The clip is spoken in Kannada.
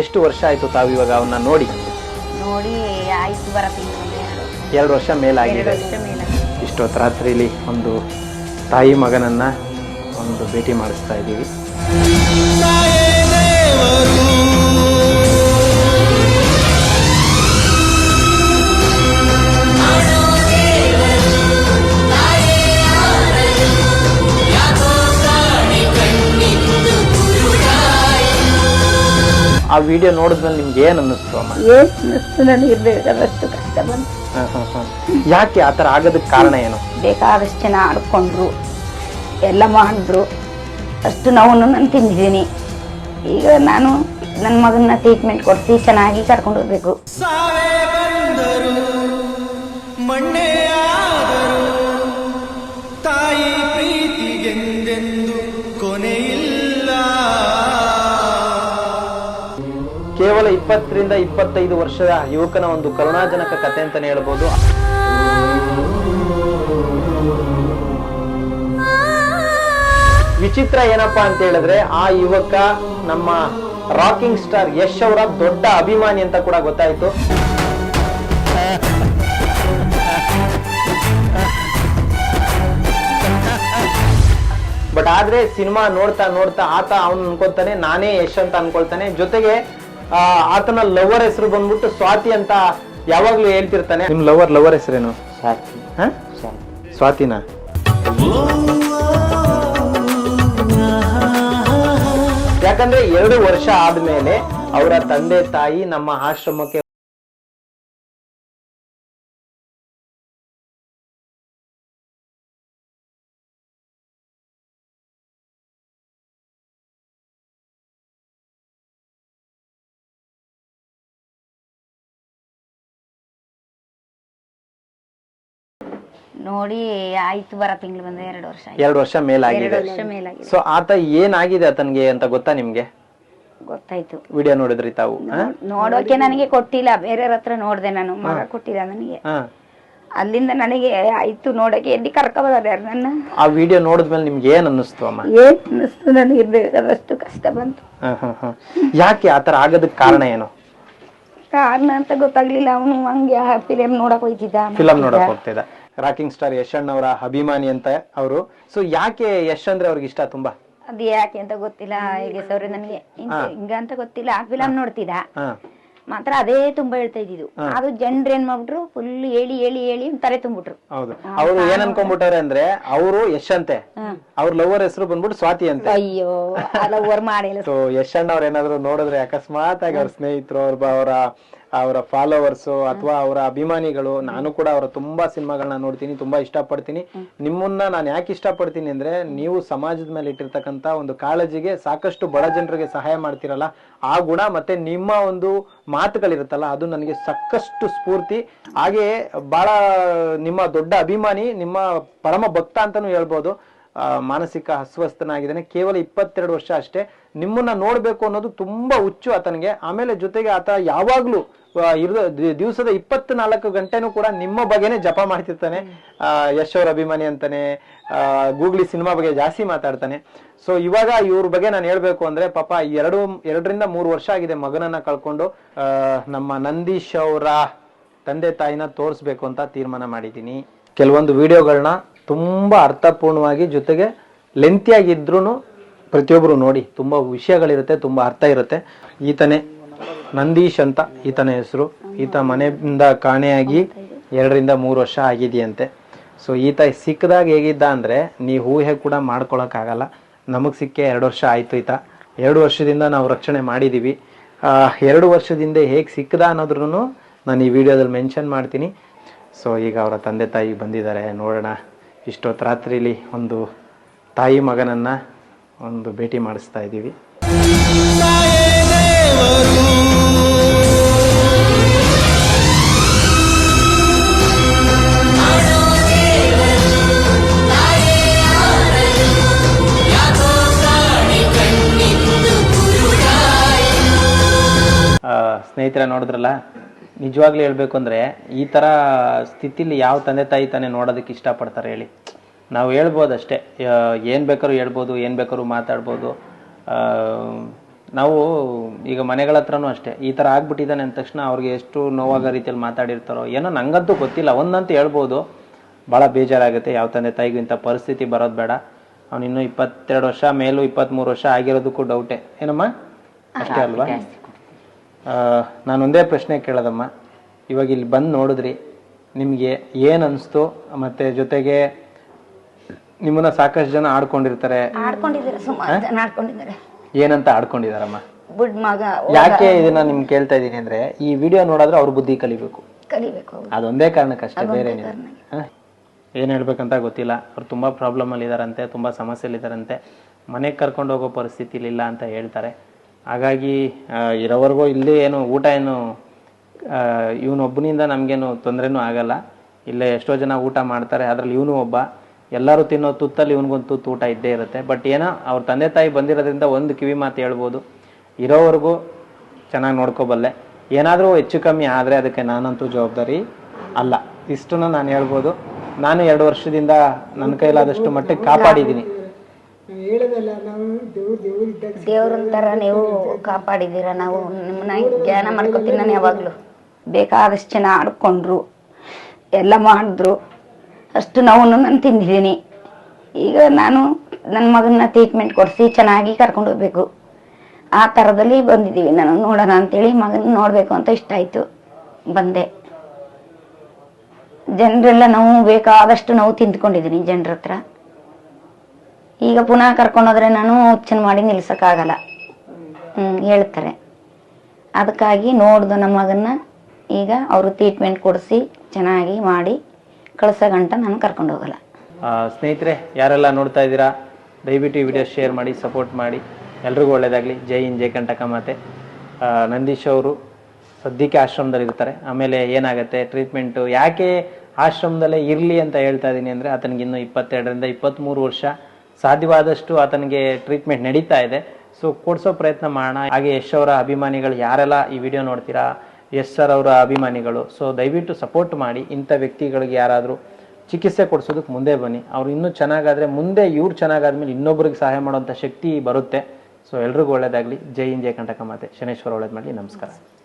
ಎಷ್ಟು ವರ್ಷ ಆಯ್ತು ತಾವು ಇವಾಗ ಅವನ್ನ ನೋಡಿ? ನೋಡಿ ಆಯ್ತು ಬರತ್ತೆ ಎರಡು ವರ್ಷ ಮೇಲಾಗಿದೆ. ಇಷ್ಟೊತ್ತು ರಾತ್ರಿಲಿ ಒಂದು ತಾಯಿ ಮಗನನ್ನ ಒಂದು ಭೇಟಿ ಮಾಡಿಸ್ತಾ ಇದ್ದೀವಿ. ಆ ವಿಡಿಯೋ ನೋಡಿದ್ರೆ ನಿಮ್ಗೆ ಏನ್ ಅನ್ನಿಸ್ತು ಅಮ್ಮ? ಏನ್ ಅನ್ನಿಸ್ತು ನನಗೆ ಇರ್ಬೇಕಾದಷ್ಟು ಕಷ್ಟ ಬಂತು. ಹ, ಹ, ಹ. ಯಾಕೆ ಆ ಥರ ಆಗೋದಕ್ಕೆ ಕಾರಣ ಏನು? ಬೇಕಾದಷ್ಟು ಜನ ಆಡ್ಕೊಂಡ್ರು ಎಲ್ಲ ಮಾಡಿದ್ರು. ಅಷ್ಟು ನಾವು ನಾನು ತಿಂದಿದ್ದೀನಿ. ಈಗ ನಾನು ನನ್ನ ಮಗನ ಟ್ರೀಟ್ಮೆಂಟ್ ಕೊಡಿಸಿ ಚೆನ್ನಾಗಿ ಕರ್ಕೊಂಡು ಹೋಗ್ಬೇಕು. ಸಾವೇ ಬಂದರು. ಇಪ್ಪತ್ತರಿಂದ ಇಪ್ಪತ್ತೈದು ವರ್ಷದ ಯುವಕನ ಒಂದು ಕರುಣಾಜನಕ ಕಥೆ ಅಂತಾನೆ ಹೇಳ್ಬೋದು. ವಿಚಿತ್ರ ಏನಪ್ಪಾ ಅಂತ ಹೇಳಿದ್ರೆ ಆ ಯುವಕ ನಮ್ಮ ರಾಕಿಂಗ್ ಸ್ಟಾರ್ ಯಶ್ ಅವರ ದೊಡ್ಡ ಅಭಿಮಾನಿ ಅಂತ ಕೂಡ ಗೊತ್ತಾಯ್ತು. ಬಟ್ ಆದ್ರೆ ಸಿನಿಮಾ ನೋಡ್ತಾ ನೋಡ್ತಾ ಆತ ಅವನು ಅನ್ಕೊತಾನೆ ನಾನೇ ಯಶ್ ಅಂತ ಅನ್ಕೊಳ್ತಾನೆ. ಜೊತೆಗೆ ಆತನ ಲವರ್ ಹೆಸರು ಬಂದ್ಬಿಟ್ಟು ಸ್ವಾತಿ ಅಂತ ಯಾವಾಗ್ಲೂ ಹೇಳ್ತಿರ್ತಾನೆ. ನಿಮ್ ಲವರ್ ಲವರ್ ಹೆಸರೇನು? ಹಾ? ಸ್ವಾತಿನ? ಯಾಕಂದ್ರೆ ಎರಡು ವರ್ಷ ಆದ್ಮೇಲೆ ಅವರ ತಂದೆ ತಾಯಿ ನಮ್ಮ ಆಶ್ರಮಕ್ಕೆ ನೋಡಿ ಆಯ್ತು ಬರ ತಿಂಗಳು ಬಂದ ಎರಡು ವರ್ಷ ಆಯ್ತು. ಎರಡು ವರ್ಷ ಮೇಲಾಗಿದೆ. ವರ್ಷ ಮೇಲಾಗಿದೆ. ಸೊ ಆತ ಏನಾಗಿದೆ ಆತನ್ಗೆ ಅಂತ ಗೊತ್ತಾ ನಿಮ್ಗೆ? ಗೊತ್ತಾಯ್ತು. ವಿಡಿಯೋ ನೋಡಿದ್ರಿ ತಾವು ನೋಡ್- ನೋಡೋಕೆ ನನಗೆ ಕೊಟ್ಟಿಲ್ಲ. ಬೇರೆಯವ್ರ ಹತ್ರ ನೋಡ್ದೆ ನಾನು. ಮಗ ಕೊಟ್ಟಿಲ್ಲ ನನಗೆ. ಹ. ಅಲ್ಲಿಂದ ನನಗೆ ಆಯ್ತು ನೋಡಕ್ಕೆ ಎಲ್ಲಿ ಕರ್ಕೊಬಾರ ನನ್ನ? ಆ ವಿಡಿಯೋ ನೋಡಿದ್ಮೇಲೆ ನಿಮ್ಗೆ ಏನ್ ಅನ್ನಿಸ್ತು ಅಮ್ಮ? ಏನ್ ಅನ್ನಿಸ್ತು ನನಗೆ ಬೇಕಾದಷ್ಟು ಕಷ್ಟ ಬಂತು. ಹ, ಹ, ಹ. ಯಾಕೆ ಆತರ ಆಗೋದಕ್ಕೆ ಕಾರಣ ಏನು? ಕಾರಣ ಅಂತ ಗೊತ್ತಾಗ್ಲಿಲ್ಲ. ಅವನು ಹಂಗೆ ಫಿಲಮ್ ನೋಡಕ್ ಹೋಯ್ತಿದ್ದ ಫಿಲಂ ನೋಡಕ್ ಹೋಗ್ತಿದ್ದ. ರಾಕಿಂಗ್ ಸ್ಟಾರ್ ಯಶ್ ಅವರ ಅಭಿಮಾನಿ ಅಂತ ಅವರು. ಸೊ ಯಾಕೆ ಯಶ್ ಅಂದ್ರೆ ಅವ್ರಿಗೆ ಇಷ್ಟ ತುಂಬಾ? ಅದ್ ಯಾಕೆ ಅಂತ ಗೊತ್ತಿಲ್ಲ. ಈಗ ಸೌರಿ ನನಗೆ? ಹಿಂಗ- ಅಂತ ಗೊತ್ತಿಲ್ಲ. ಫಿಲಂ ನೋಡ್ತಿದ್ದ ಹ. ಮಾತ್ರ ಅದೇ ತುಂಬಾ ಹೇಳ್ತಾ ಇದ್ದಿದ್ದು. ಅದು ಜನರು ಏನ್ ಮಾಡ್ಬಿಟ್ರು? ಫುಲ್ ಹೇಳಿ ಹೇಳಿ ಹೇಳಿ ತಲೆ ತುಂಬಿಟ್ರು ಹೌದು. ಅವರು ಏನ್ ಅನ್ಕೊಂಡ್ಬಿಟ್ಟಾರೆ ಅಂದ್ರೆ ಅವರು ಯಶ್ ಅಂತೆ. ಅವ್ರ ಲವರ್ ಹೆಸರು ಬಂದ್ಬಿಟ್ಟು ಸ್ವಾತಿ ಅಂತ. ಅಯ್ಯೋ ಲವರ್ ಮಾಡಿಲ್ಲ ಸೊ ಯಶ್ ಅಣ್ಣ ಅವ್ರ ಏನಾದ್ರು ನೋಡಿದ್ರೆ ಅಕಸ್ಮಾತ್ ಆಗಿ ಅವ್ರ ಸ್ನೇಹಿತರು ಅವ್ರ ಅವರ ಅವರ ಫಾಲೋವರ್ಸ್ ಅಥವಾ ಅವರ ಅಭಿಮಾನಿಗಳು ನಾನು ಕೂಡ ಅವರ ತುಂಬಾ ಸಿನಿಮಾಗಳನ್ನ ನೋಡ್ತೀನಿ ತುಂಬಾ ಇಷ್ಟಪಡ್ತೀನಿ. ನಿಮ್ಮನ್ನ ನಾನು ಯಾಕೆ ಇಷ್ಟಪಡ್ತೀನಿ ಅಂದ್ರೆ ನೀವು ಸಮಾಜದ ಮೇಲೆ ಇಟ್ಟಿರ್ತಕ್ಕಂತ ಒಂದು ಕಾಳಜಿಗೆ ಸಾಕಷ್ಟು ಬಡ ಜನರಿಗೆ ಸಹಾಯ ಮಾಡ್ತಿರಲ್ಲ ಆ ಗುಣ ಮತ್ತೆ ನಿಮ್ಮ ಒಂದು ಮಾತುಗಳಿರುತ್ತಲ್ಲ ಅದು ನನಗೆ ಸಾಕಷ್ಟು ಸ್ಫೂರ್ತಿ. ಹಾಗೆ ಬಹಳ ನಿಮ್ಮ ದೊಡ್ಡ ಅಭಿಮಾನಿ ನಿಮ್ಮ ಪರಮ ಭಕ್ತ ಅಂತಾನು ಹೇಳ್ಬೋದು. ಮಾನಸಿಕ ಅಸ್ವಸ್ಥನಾಗಿದ್ದಾನೆ ಕೇವಲ ಇಪ್ಪತ್ತೆರಡು ವರ್ಷ ಅಷ್ಟೇ. ನಿಮ್ಮನ್ನ ನೋಡ್ಬೇಕು ಅನ್ನೋದು ತುಂಬಾ ಹುಚ್ಚು ಆತನಿಗೆ. ಆಮೇಲೆ ಜೊತೆಗೆ ಆತ ಯಾವಾಗ್ಲೂ ಆ, ಇರುವ ದಿ- ದಿವಸದ ಇಪ್ಪತ್ನಾಲ್ಕು ಗಂಟೆನೂ ಕೂಡ ನಿಮ್ಮ ಬಗ್ಗೆನೇ ಜಪ ಮಾಡ್ತಿರ್ತಾನೆ. ಯಶ್ ಅವ್ರ ಅಭಿಮಾನಿ ಅಂತಾನೆ ಆ, ಗೂಗ್ಲಿ ಸಿನಿಮಾ ಬಗ್ಗೆ ಜಾಸ್ತಿ ಮಾತಾಡ್ತಾನೆ. ಸೊ ಇವಾಗ ಇವ್ರ ಬಗ್ಗೆ ನಾನು ಹೇಳ್ಬೇಕು ಅಂದ್ರೆ ಪಾಪ ಎರಡು ಎರಡರಿಂದ ಮೂರು ವರ್ಷ ಆಗಿದೆ ಮಗನನ್ನ ಕಳ್ಕೊಂಡು. ನಮ್ಮ ನಂದೀಶ್ ಅವರ ತಂದೆ ತಾಯಿನ ತೋರಿಸ್ಬೇಕು ಅಂತ ತೀರ್ಮಾನ ಮಾಡಿದ್ದೀನಿ. ಕೆಲವೊಂದು ವಿಡಿಯೋಗಳನ್ನ ತುಂಬಾ ಅರ್ಥಪೂರ್ಣವಾಗಿ ಜೊತೆಗೆ ಲೆಂತಿಯಾಗಿದ್ರು ಪ್ರತಿಯೊಬ್ಬರು ನೋಡಿ. ತುಂಬಾ ವಿಷಯಗಳಿರುತ್ತೆ ತುಂಬಾ ಅರ್ಥ ಇರುತ್ತೆ. ಈತನೇ ನಂದೀಶ್ ಅಂತ ಈತನ ಹೆಸರು. ಈತ ಮನೆಯಿಂದ ಕಾಣೆಯಾಗಿ ಎರಡರಿಂದ ಮೂರು ವರ್ಷ ಆಗಿದೆಯಂತೆ. ಸೊ ಈತ ಸಿಕ್ಕದಾಗ ಹೇಗಿದ್ದ ಅಂದರೆ ನೀವು ಊಹೆ ಕೂಡ ಮಾಡ್ಕೊಳಕ್ಕಾಗಲ್ಲ. ನಮಗೆ ಸಿಕ್ಕೆ ಎರಡು ವರ್ಷ ಆಯಿತು ಈತ. ಎರಡು ವರ್ಷದಿಂದ ನಾವು ರಕ್ಷಣೆ ಮಾಡಿದ್ದೀವಿ ಎರಡು ವರ್ಷದಿಂದ ಹೇಗೆ ಸಿಕ್ಕದ ಅನ್ನೋದ್ರೂ ನಾನು ಈ ವಿಡಿಯೋದಲ್ಲಿ ಮೆನ್ಷನ್ ಮಾಡ್ತೀನಿ. ಸೊ ಈಗ ಅವರ ತಂದೆ ತಾಯಿ ಬಂದಿದ್ದಾರೆ. ನೋಡೋಣ. ಇಷ್ಟೊತ್ತು ರಾತ್ರಿಲಿ ಒಂದು ತಾಯಿ ಮಗನನ್ನು ಒಂದು ಭೇಟಿ ಮಾಡಿಸ್ತಾ ಇದ್ದೀವಿ. ಸ್ನೇಹಿತರೆ ನೋಡಿದ್ರಲ್ಲ ನಿಜವಾಗ್ಲೂ ಹೇಳ್ಬೇಕು ಅಂದ್ರೆ ಈ ತರ ಸ್ಥಿತಿಲಿ ಯಾವ ತಂದೆ ತಾಯಿ ತಾನೇ ನೋಡೋದಕ್ಕೆ ಇಷ್ಟಪಡ್ತಾರೆ ಹೇಳಿ. ನಾವು ಹೇಳ್ಬೋದು ಅಷ್ಟೇ. ಏನು ಬೇಕಾದ್ರೂ ಹೇಳ್ಬೋದು ಏನು ಬೇಕಾದ್ರೂ ಮಾತಾಡ್ಬೋದು. ನಾವು ಈಗ ಮನೆಗಳ ಹತ್ರನೂ ಅಷ್ಟೇ. ಈ ಥರ ಆಗ್ಬಿಟ್ಟಿದ್ದಾನೆ ಅಂದ ತಕ್ಷಣ ಅವ್ರಿಗೆ ಎಷ್ಟು ನೋವಾಗೋ ರೀತಿಯಲ್ಲಿ ಮಾತಾಡಿರ್ತಾರೋ ಏನೋ ನಂಗಂತೂ ಗೊತ್ತಿಲ್ಲ. ಒಂದಂತ ಹೇಳ್ಬೋದು ಭಾಳ ಬೇಜಾರಾಗುತ್ತೆ ಯಾವ ತಂದೆ ತಾಯಿಗೂ ಇಂಥ ಪರಿಸ್ಥಿತಿ ಬರೋದು ಬೇಡ. ಅವ್ನು ಇನ್ನೂ ಇಪ್ಪತ್ತೆರಡು ವರ್ಷ ಮೇಲೂ ಇಪ್ಪತ್ತ್ಮೂರು ವರ್ಷ ಆಗಿರೋದಕ್ಕೂ ಡೌಟೇ ಏನಮ್ಮ? ಅಷ್ಟೇ ಅಲ್ವಾ? ಆ, ನಾನು ಒಂದೇ ಪ್ರಶ್ನೆ ಕೇಳೋದಮ್ಮ. ಇವಾಗ ಇಲ್ಲಿ ಬಂದು ನೋಡಿದ್ರಿ. ನಿಮಗೆ ಏನು ಅನಿಸ್ತು? ಮತ್ತು ಜೊತೆಗೆ ನಿಮ್ಮನ್ನ ಸಾಕಷ್ಟು ಜನ ಆಡ್ಕೊಂಡಿರ್ತಾರೆ. ಆಡ್ಕೊಂಡಿದ್ದಾರೆ ಸುಮಾರು ಜನ ಆಡ್ಕೊಂಡಿದ್ದಾರೆ. ಏನಂತ ಆಡ್ಕೊಂಡಿದಾರಮ್ಮ ಬುಡ್ ಮಗ ಯಾಕೆ ಇದನ್ನ ನಿಮ್ಗೆ ಕೇಳ್ತಾ ಇದ್ದೀನಿ ಅಂದ್ರೆ ಈ ವಿಡಿಯೋ ನೋಡಿದ್ರೆ ಅವ್ರ ಬುದ್ಧಿ ಕಲಿಬೇಕು. ಕಲಿಬೇಕು ಅದೊಂದೇ ಕಾರಣಕ್ಕಷ್ಟೇ ಬೇರೆ ಹ? ಏನ್ ಹೇಳ್ಬೇಕಂತ ಗೊತ್ತಿಲ್ಲ. ಅವ್ರು ತುಂಬಾ ಪ್ರಾಬ್ಲಮ್ ಅಲ್ಲಿ ಇದಾರಂತೆ ತುಂಬಾ ಸಮಸ್ಯೆಲಿ ಇದಾರಂತೆ ಮನೆಗೆ ಕರ್ಕೊಂಡು ಹೋಗೋ ಪರಿಸ್ಥಿತಿ ಇಲ್ಲ ಅಂತ ಹೇಳ್ತಾರೆ. ಹಾಗಾಗಿ ಇರೋವರೆಗೂ ಇಲ್ಲಿ ಏನು ಊಟ ಏನು ಇವನೊಬ್ಬನಿಂದ ನಮಗೇನು ತೊಂದರೆನೂ ಆಗಲ್ಲ. ಇಲ್ಲೇ ಎಷ್ಟೋ ಜನ ಊಟ ಮಾಡ್ತಾರೆ, ಅದರಲ್ಲಿ ಇವನು ಒಬ್ಬ. ಎಲ್ಲರೂ ತಿನ್ನೋ ತುತ್ತಲ್ಲಿ ಇವನಿಗೊಂದು ತುತ್ತು ಊಟ ಇದ್ದೇ ಇರುತ್ತೆ. ಬಟ್ ಏನೋ, ಅವ್ರ ತಂದೆ ತಾಯಿ ಬಂದಿರೋದ್ರಿಂದ ಒಂದು ಕಿವಿ ಮಾತು ಹೇಳ್ಬೋದು. ಇರೋವರೆಗೂ ಚೆನ್ನಾಗಿ ನೋಡ್ಕೋಬಲ್ಲೆ. ಏನಾದರೂ ಹೆಚ್ಚು ಕಮ್ಮಿ ಆದರೆ ಅದಕ್ಕೆ ನಾನಂತೂ ಜವಾಬ್ದಾರಿ ಅಲ್ಲ. ಇಷ್ಟನ್ನು ನಾನು ಹೇಳ್ಬೋದು. ನಾನು ಎರಡು ವರ್ಷದಿಂದ ನನ್ನ ಕೈಲಾದಷ್ಟು ಮಟ್ಟಿಗೆ ಕಾಪಾಡಿದ್ದೀನಿ. ದೇವ್ರಂತರ ನೀವು ಕಾಪಾಡಿದ್ದೀರ? ನಾವು ನಿಮ್ಮನ್ನ ಜ್ಞಾನ ಮಾಡ್ಕೊತೀನಿ ನಾನು ಯಾವಾಗಲೂ. ಬೇಕಾದಷ್ಟು ಜನ ಆಡ್ಕೊಂಡ್ರು ಎಲ್ಲ ಮಾಡಿದ್ರು. ಅಷ್ಟು ನೋವನ್ನು ನಾನು ತಿಂದಿದ್ದೀನಿ. ಈಗ ನಾನು ನನ್ನ ಮಗನ ಟ್ರೀಟ್ಮೆಂಟ್ ಕೊಡಿಸಿ ಚೆನ್ನಾಗಿ ಕರ್ಕೊಂಡು ಹೋಗ್ಬೇಕು. ಆ ಥರದಲ್ಲಿ ಬಂದಿದ್ದೀವಿ. ನಾನು ನೋಡೋಣ ಅಂತೇಳಿ ಮಗನ ನೋಡಬೇಕು ಅಂತ ಇಷ್ಟ ಆಯಿತು. ಬಂದೆ. ಜನರೆಲ್ಲ ನಾವು ಬೇಕಾದಷ್ಟು ನೋವು ತಿಂದ್ಕೊಂಡಿದ್ದೀನಿ. ಜನರ ಹತ್ರ. ಈಗ ಪುನಃ ಕರ್ಕೊಂಡೋದ್ರೆ ನಾನು ಹುಚ್ಚನ್ ಮಾಡಿ ನಿಲ್ಸಕ್ಕಾಗಲ್ಲ. ಹ್ಮ್, ಹೇಳ್ತಾರೆ. ಅದಕ್ಕಾಗಿ ನೋಡ್ದು ನಮ್ಮ ಮಗನ್ನ ಈಗ ಅವರು ಟ್ರೀಟ್ಮೆಂಟ್ ಕೊಡಿಸಿ ಚೆನ್ನಾಗಿ ಮಾಡಿ ಕಳ್ಸೋ ಗಂಟ ನಾನು ಕರ್ಕೊಂಡು ಹೋಗಲ್ಲ. ಸ್ನೇಹಿತರೆ, ಯಾರೆಲ್ಲ ನೋಡ್ತಾ ಇದ್ದೀರಾ, ದಯವಿಟ್ಟು ಈ ವಿಡಿಯೋ ಶೇರ್ ಮಾಡಿ ಸಪೋರ್ಟ್ ಮಾಡಿ. ಎಲ್ರಿಗೂ ಒಳ್ಳೇದಾಗಲಿ. ಜೈ ಇನ್ ಜೈ ಕಂಟಕ ಮಾತೆ. ನಂದೀಶ್ ಅವರು ಸದ್ಯಕ್ಕೆ ಆಶ್ರಮದಲ್ಲಿ ಇರ್ತಾರೆ. ಆಮೇಲೆ ಏನಾಗುತ್ತೆ ಟ್ರೀಟ್ಮೆಂಟು ಯಾಕೆ ಆಶ್ರಮದಲ್ಲೇ ಇರಲಿ ಅಂತ ಹೇಳ್ತಾ ಇದ್ದೀನಿ ಅಂದರೆ, ಆತನಿಗಿನ್ನೂ ಇಪ್ಪತ್ತೆರಡರಿಂದ ಇಪ್ಪತ್ತ್ಮೂರು ವರ್ಷ ಸಾಧ್ಯವಾದಷ್ಟು ಆತನಿಗೆ ಟ್ರೀಟ್ಮೆಂಟ್ ನಡೀತಾ ಇದೆ. ಸೊ ಕೊಡಿಸೋ ಪ್ರಯತ್ನ ಮಾಡೋಣ. ಹಾಗೆ ಯಶ್ ಅವರ ಅಭಿಮಾನಿಗಳು ಯಾರೆಲ್ಲ ಈ ವಿಡಿಯೋ ನೋಡ್ತೀರಾ? ಯಶ್ ಸರ್ ಅವರ ಅಭಿಮಾನಿಗಳು. ಸೊ ದಯವಿಟ್ಟು ಸಪೋರ್ಟ್ ಮಾಡಿ. ಇಂಥ ವ್ಯಕ್ತಿಗಳಿಗೆ ಯಾರಾದರೂ ಚಿಕಿತ್ಸೆ ಕೊಡಿಸೋದಕ್ಕೆ ಮುಂದೆ ಬನ್ನಿ. ಅವ್ರು ಇನ್ನೂ ಚೆನ್ನಾಗಾದ್ರೆ ಮುಂದೆ ಇವ್ರು ಚೆನ್ನಾಗಾದ್ಮೇಲೆ ಇನ್ನೊಬ್ರಿಗೆ ಸಹಾಯ ಮಾಡೋಂಥ ಶಕ್ತಿ ಬರುತ್ತೆ. ಸೊ ಎಲ್ರಿಗೂ ಒಳ್ಳೇದಾಗಲಿ. ಜೈ ಇನ್ ಜೈ ಕಂಟಕ ಮಾತೆ ಶನೇಶ್ವರ ಒಳ್ಳೇದು ಮಾಡಲಿ. ನಮಸ್ಕಾರ.